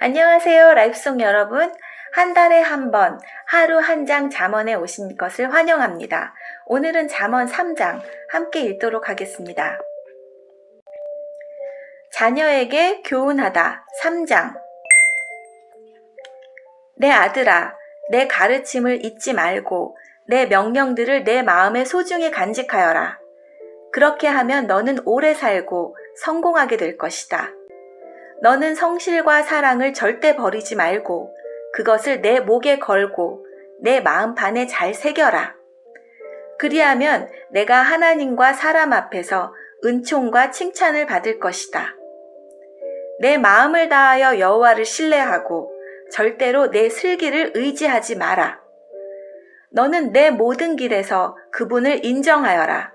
안녕하세요, 라이프송 여러분. 한 달에 한 번 하루 한 장 잠언에 오신 것을 환영합니다. 오늘은 잠언 3장 함께 읽도록 하겠습니다. 자녀에게 교훈하다 3장 내 아들아, 내 가르침을 잊지 말고 내 명령들을 내 마음에 소중히 간직하여라. 그렇게 하면 너는 오래 살고 성공하게 될 것이다. 너는 성실과 사랑을 절대 버리지 말고 그것을 내 목에 걸고 내 마음판에 잘 새겨라. 그리하면 내가 하나님과 사람 앞에서 은총과 칭찬을 받을 것이다. 내 마음을 다하여 여호와를 신뢰하고 절대로 내 슬기를 의지하지 마라. 너는 내 모든 길에서 그분을 인정하여라.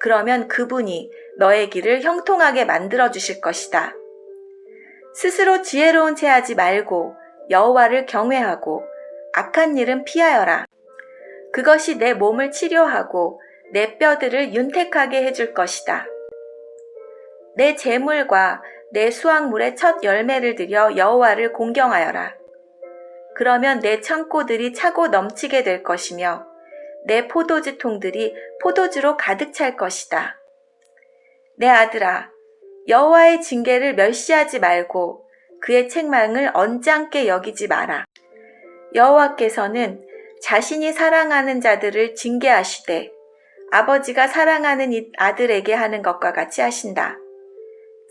그러면 그분이 너의 길을 형통하게 만들어 주실 것이다. 스스로 지혜로운 채 하지 말고 여호와를 경외하고 악한 일은 피하여라. 그것이 내 몸을 치료하고 내 뼈들을 윤택하게 해줄 것이다. 내 재물과 내 수확물의 첫 열매를 들여 여호와를 공경하여라. 그러면 내 창고들이 차고 넘치게 될 것이며 내 포도주 통들이 포도주로 가득 찰 것이다. 내 아들아, 여호와의 징계를 멸시하지 말고 그의 책망을 언짢게 여기지 마라. 여호와께서는 자신이 사랑하는 자들을 징계하시되 아버지가 사랑하는 이 아들에게 하는 것과 같이 하신다.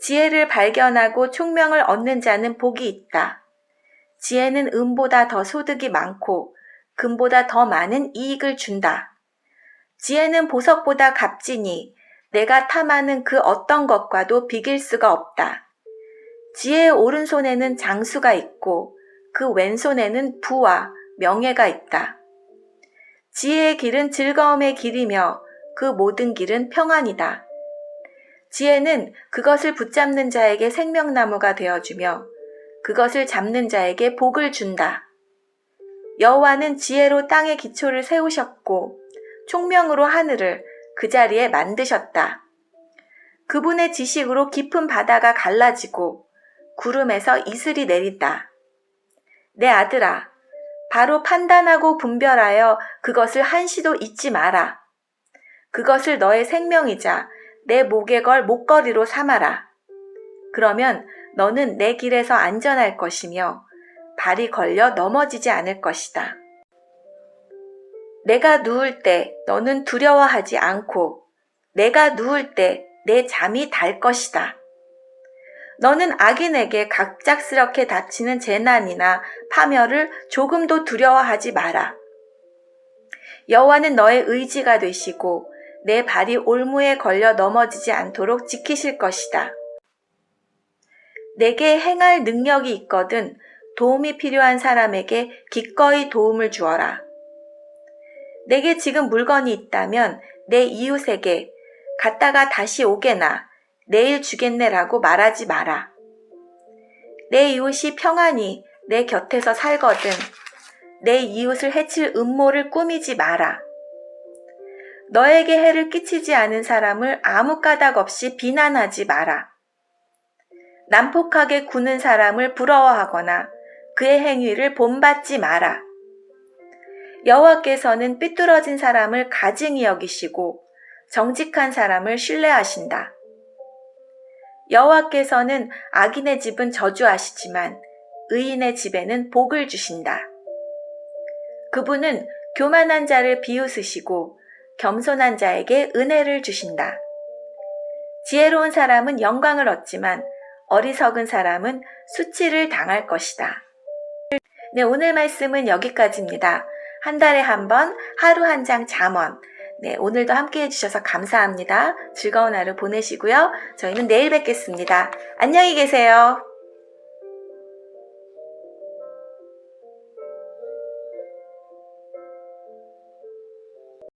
지혜를 발견하고 총명을 얻는 자는 복이 있다. 지혜는 은보다 더 소득이 많고 금보다 더 많은 이익을 준다. 지혜는 보석보다 값지니 내가 탐하는 그 어떤 것과도 비길 수가 없다. 지혜의 오른손에는 장수가 있고 그 왼손에는 부와 명예가 있다. 지혜의 길은 즐거움의 길이며 그 모든 길은 평안이다. 지혜는 그것을 붙잡는 자에게 생명나무가 되어주며 그것을 잡는 자에게 복을 준다. 여호와는 지혜로 땅의 기초를 세우셨고 총명으로 하늘을 그 자리에 만드셨다. 그분의 지식으로 깊은 바다가 갈라지고 구름에서 이슬이 내린다. 내 아들아, 바로 판단하고 분별하여 그것을 한시도 잊지 마라. 그것을 너의 생명이자 내 목에 걸 목걸이로 삼아라. 그러면 너는 내 길에서 안전할 것이며 발이 걸려 넘어지지 않을 것이다. 내가 누울 때 너는 두려워하지 않고 내가 누울 때 내 잠이 달 것이다. 너는 악인에게 갑작스럽게 닥치는 재난이나 파멸을 조금도 두려워하지 마라. 여호와는 너의 의지가 되시고 내 발이 올무에 걸려 넘어지지 않도록 지키실 것이다. 내게 행할 능력이 있거든 도움이 필요한 사람에게 기꺼이 도움을 주어라. 내게 지금 물건이 있다면 내 이웃에게 갔다가 다시 오게나 내일 주겠네라고 말하지 마라. 내 이웃이 평안히 내 곁에서 살거든 내 이웃을 해칠 음모를 꾸미지 마라. 너에게 해를 끼치지 않은 사람을 아무 까닭 없이 비난하지 마라. 난폭하게 구는 사람을 부러워하거나 그의 행위를 본받지 마라. 여호와께서는 삐뚤어진 사람을 가증히 여기시고 정직한 사람을 신뢰하신다. 여호와께서는 악인의 집은 저주하시지만 의인의 집에는 복을 주신다. 그분은 교만한 자를 비웃으시고 겸손한 자에게 은혜를 주신다. 지혜로운 사람은 영광을 얻지만 어리석은 사람은 수치를 당할 것이다. 네, 오늘 말씀은 여기까지입니다. 한 달에 한 번 하루 한 장 잠언. 네, 오늘도 함께 해주셔서 감사합니다. 즐거운 하루 보내시고요. 저희는 내일 뵙겠습니다. 안녕히 계세요.